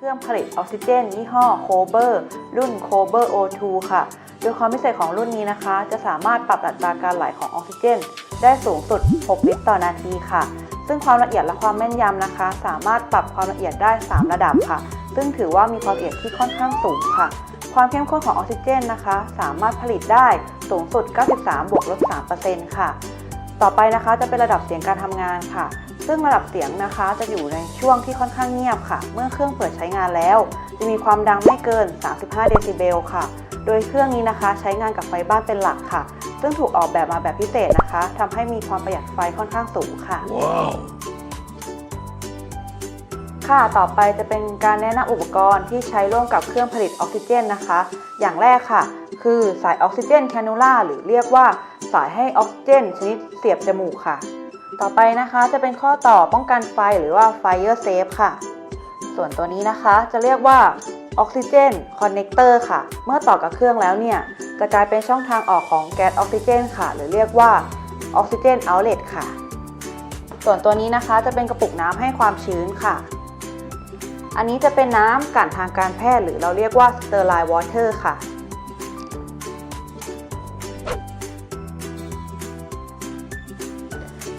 เครื่องผลิตออกซิเจน ยี่ห้อโคเบอร์รุ่นโคเบอร์ O2 ค่ะ โดยความพิเศษของรุ่นนี้นะคะ จะสามารถปรับอัตราการไหลของออกซิเจน ได้สูงสุด 6 ลิตรต่อนาทีค่ะ ซึ่งความละเอียดและความแม่นยำนะคะ สามารถปรับความละเอียดได้ 3 ระดับค่ะ ซึ่งถือว่ามีความละเอียดที่ค่อนข้างสูงค่ะ ความเข้มข้นของออกซิเจนนะคะ สามารถผลิตได้สูงสุด 93บวกลบ3%ค่ะ ต่อไปนะคะจะเป็นระดับเสียงการทำงานค่ะ ซึ่งระดับเสียงนะคะจะอยู่ในช่วงที่ค่อนข้างเงียบค่ะ เมื่อเครื่องเปิดใช้งานแล้ว จะมีความดังไม่เกิน 35 เดซิเบลค่ะ โดยเครื่องนี้นะคะใช้งานกับไฟบ้านเป็นหลักค่ะ ซึ่งถูกออกแบบมาแบบพิเศษนะคะทำให้มีความประหยัดไฟค่อนข้างสูงค่ะ Wow. ค่ะ ต่อไปจะเป็นการแนะนำอุปกรณ์ที่ใช้ร่วมกับเครื่องผลิตออกซิเจนนะคะ อย่างแรกค่ะ คือสายออกซิเจนแคนูล่าหรือเรียกว่าสายให้ออกซิเจนชนิดเสียบจมูกค่ะ ต่อไปนะคะจะเป็นข้อต่อป้องกันไฟหรือว่า Fire Safe ค่ะ ส่วนตัวนี้นะคะจะเรียกว่าออกซิเจนคอนเนคเตอร์ค่ะ เมื่อต่อกับเครื่องแล้วเนี่ย จะกลายเป็นช่องทางออกของแก๊สออกซิเจนค่ะ หรือเรียกว่าออกซิเจนเอาเลตค่ะ ส่วนตัวนี้นะคะจะเป็นกระปุกน้ำให้ความชื้นค่ะ อันนี้จะเป็นน้ำกันทางการแพทย์หรือเราเรียกว่า sterile water ค่ะ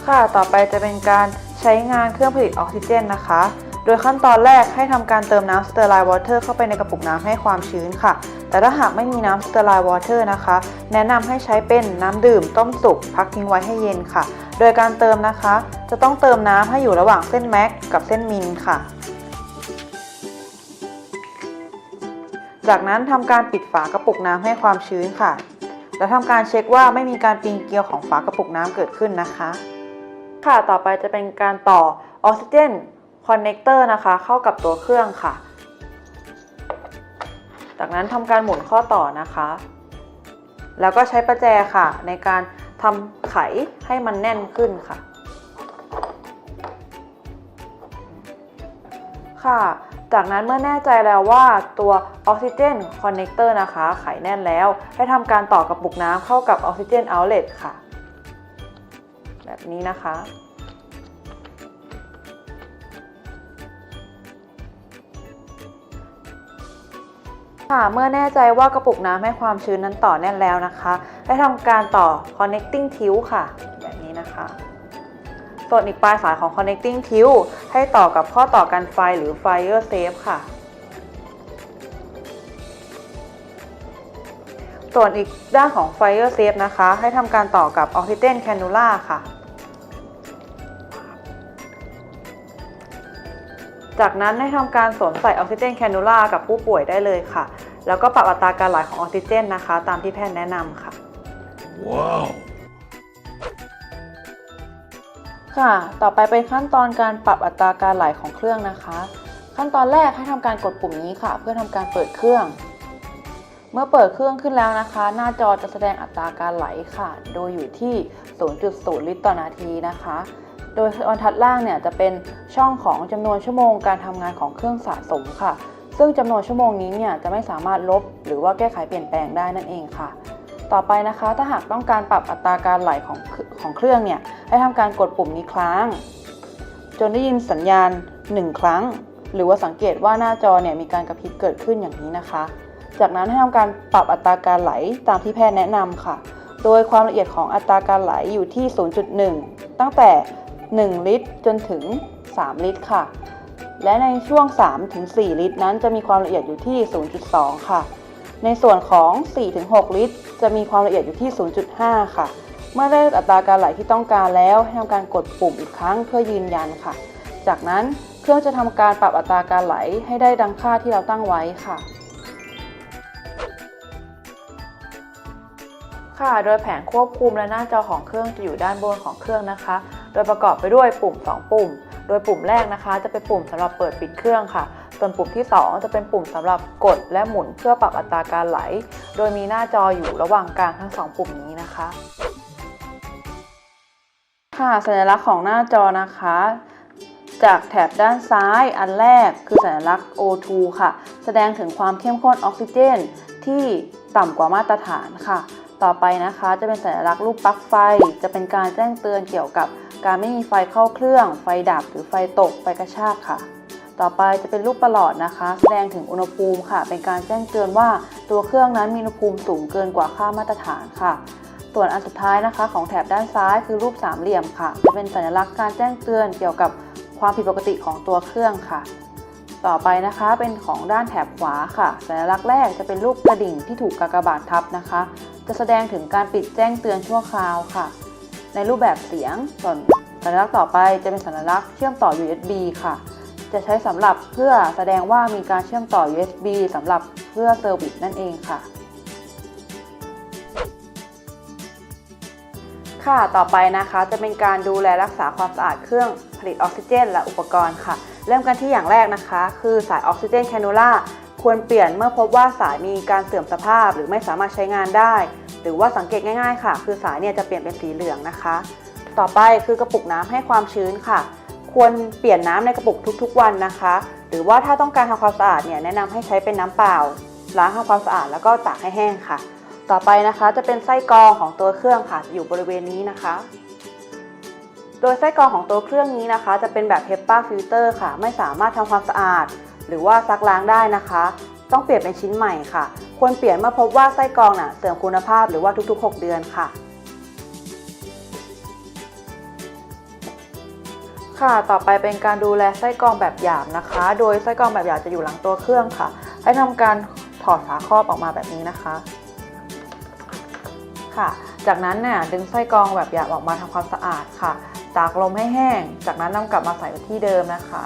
ค่ะ ต่อไปจะเป็นการใช้งานเครื่องผลิตออกซิเจนนะคะ โดยขั้นตอนแรกให้ทำการเติมน้ำ sterile water เข้าไปในกระปุกน้ำให้ความชื้นค่ะ แต่ถ้าหากไม่มีน้ำ sterile water นะคะ แนะนำให้ใช้เป็นน้ำดื่มต้มสุกพักทิ้งไว้ให้เย็นค่ะ โดยการเติมนะคะ จะต้องเติมน้ำให้อยู่ระหว่างเส้นแม็กกับเส้นมิลค่ะ จากนั้นทำการปิดฝากระปุกน้ำให้ความชื้นค่ะแล้วทำการเช็คว่าไม่มีการปีนเกลียวของฝากระปุกน้ำเกิดขึ้นนะคะ ค่ะ ต่อไปจะเป็นการต่อออกซิเจนคอนเนคเตอร์นะคะ เข้ากับตัวเครื่องค่ะ จากนั้นทำการหมุนข้อต่อนะคะ แล้วก็ใช้ประแจค่ะ ในการทำไขให้มันแน่นขึ้นค่ะ ค่ะ จากนั้นเมื่อแน่ใจแล้วว่าตัวออกซิเจนคอนเนคเตอร์นะคะ ไขแน่นแล้ว ให้ทำการต่อกระปุกน้ำเข้ากับออกซิเจนเอาเลตค่ะ แบบนี้นะคะ ค่ะ เมื่อแน่ใจว่ากระปุกน้ำให้ความชื้นนั้นต่อแน่นแล้วนะคะให้ทำการต่อ connecting tube ค่ะ แบบนี้นะคะส่วนอีกปลายสายของ connecting tube ให้ต่อกับข้อต่อกันไฟหรือ fire safe ค่ะ ส่วนอีกด้านของ fire safe นะคะ ให้ทำการต่อกับ oxygen cannula ค่ะ จากนั้นให้ทำการสวมใส่ออกซิเจนแคนูล่ากับผู้ป่วยได้เลยค่ะ แล้วก็ปรับอัตราการไหลของออกซิเจนนะคะ ตามที่แพทย์แนะนำค่ะ Wow. ค่ะ ต่อไปเป็นขั้นตอนการปรับอัตราการไหลของเครื่องนะคะ ขั้นตอนแรกให้ทำการกดปุ่มนี้ค่ะ เพื่อทำการเปิดเครื่อง เมื่อเปิดเครื่องขึ้นแล้วนะคะ หน้าจอจะแสดงอัตราการไหลค่ะ โดยอยู่ที่ 0.0 ลิตรต่อนาทีนะคะ โดยบรรทัดล่างเนี่ยจะเป็นช่องของจำนวนชั่วโมงการทำงานของเครื่องสะสมค่ะ ซึ่งจำนวนชั่วโมงนี้เนี่ยจะไม่สามารถลบ หรือว่าแก้ไขเปลี่ยนแปลงได้นั่นเองค่ะ ต่อไปนะคะ ถ้าหากต้องการปรับอัตราการไหลของของเครื่องเนี่ยให้ทำการกดปุ่มนี้ครั้ง จนได้ยินสัญญาณ 1 ครั้ง หรือว่าสังเกตว่าหน้าจอเนี่ยมีการกระพริบเกิดขึ้นอย่างนี้นะคะ จากนั้นให้ทำการปรับอัตราการไหลตามที่แพทย์แนะนำค่ะ โดยความละเอียดของอัตราการไหลอยู่ที่ 0.1 ตั้งแต่ 1 ลิตร จนถึง 3 ลิตรค่ะ และในช่วง 3-4 ลิตร นั้นจะมีความละเอียดอยู่ที่ 0.2 ค่ะ ในส่วนของ 4-6 ลิตร จะมีความละเอียดอยู่ที่ 0.5 ค่ะ เมื่อได้อัตราการไหลที่ต้องการแล้วให้ทำการกดปุ่มอีกครั้งเพื่อยืนยันค่ะ จากนั้นเครื่องจะทำการปรับอัตราการไหลให้ได้ดังค่าที่เราตั้งไว้ค่ะค่ะ โดยแผงควบคุมและหน้าจอของเครื่องจะอยู่ด้านบนของเครื่องนะคะ โดยประกอบไปด้วยปุ่ม 2 ปุ่ม โดยปุ่มแรกนะคะ จะเป็นปุ่มสำหรับเปิดปิดเครื่องค่ะ ส่วนปุ่มที่ 2 จะเป็นปุ่มสำหรับกดและหมุนเพื่อปรับอัตราการไหล โดยมีหน้าจออยู่ระหว่างกลางทั้ง 2 ปุ่มนี้นะคะ ค่ะสัญลักษณ์ของหน้าจอนะคะจากแถบด้านซ้ายอันแรกคือสัญลักษณ์ O2 ค่ะ แสดงถึงความเข้มข้นออกซิเจน ที่ต่ำกว่ามาตรฐานค่ะ ต่อไปนะคะจะเป็นสัญลักษณ์รูปปลั๊กไฟ จะเป็นการแจ้งเตือนเกี่ยวกับ การไม่มีไฟเข้าเครื่อง ไฟดับหรือไฟตก ไฟกระชากค่ะ ต่อไปจะเป็นรูปประหลอดนะคะ แสดงถึงอุณหภูมิค่ะ เป็นการแจ้งเตือนว่าตัวเครื่องนั้นมีอุณหภูมิสูงเกินกว่าค่ามาตรฐานค่ะ ส่วนอันสุดท้ายนะคะ ของแถบด้านซ้ายคือรูปสามเหลี่ยมค่ะจะเป็นสัญลักษณ์การแจ้งเตือนเกี่ยวกับความผิดปกติของตัวเครื่องค่ะต่อไปนะคะเป็นของด้านแถบขวาค่ะ สัญลักษณ์แรกจะเป็นรูปกระดิ่งที่ถูกกากบาททับนะคะ จะแสดงถึงการปิดแจ้งเตือนชั่วคราวค่ะ ในรูปแบบเสียง ส่วนสัญลักษณ์ต่อไปจะเป็นสัญลักษณ์เชื่อมต่อ USB ค่ะ จะใช้สำหรับเพื่อแสดงว่ามีการเชื่อมต่อ USB สำหรับเพื่อเซอร์วิสนั่นเองค่ะ ค่ะ ต่อไปนะคะจะเป็นการดูแลรักษาความสะอาดเครื่องผลิตออกซิเจน และอุปกรณ์ค่ะ เริ่มกันที่อย่างแรกนะคะ คือสายออกซิเจนแคนูล่า ควรเปลี่ยนเมื่อพบว่าสายมีการเสื่อมสภาพหรือไม่สามารถใช้งานได้ หรือว่าสังเกตง่าย ๆ ค่ะ คือสายเนี่ยจะเปลี่ยนเป็นสีเหลืองนะคะ ต่อไปคือกระปุกน้ำให้ความชื้นค่ะ ควรเปลี่ยนน้ำในกระปุกทุกๆ วันนะคะ หรือว่าถ้าต้องการทำความสะอาดเนี่ยแนะนำให้ใช้เป็นน้ำเปล่า ล้างทำความสะอาดแล้วก็ตากให้แห้งค่ะ ต่อไปนะคะจะเป็นไส้กรองของตัวเครื่องค่ะ อยู่บริเวณนี้นะคะโดยไส้กรองของตัวเครื่องนี้นะคะ จะเป็นแบบ HEPA filter ค่ะ ไม่สามารถทำความสะอาด หรือว่าซักล้างได้นะคะ ต้องเปลี่ยนเป็นชิ้นใหม่ค่ะ ควรเปลี่ยนเมื่อพบว่าไส้กรองน่ะเสื่อมคุณภาพหรือว่าทุก ๆ 6 เดือนค่ะ ค่ะต่อไปเป็นการดูแลไส้กรองแบบหยาบนะคะ โดยไส้กรองแบบหยาบจะอยู่หลังตัวเครื่องค่ะ ให้ทำการถอดฝาครอบออกมาแบบนี้นะคะค่ะ จากนั้นเนี่ยดึงไส้กรองแบบหยาบออกมาทำความสะอาดค่ะ ตากลมให้แห้ง จากนั้นนำกลับมาใส่ไว้ที่เดิมนะคะ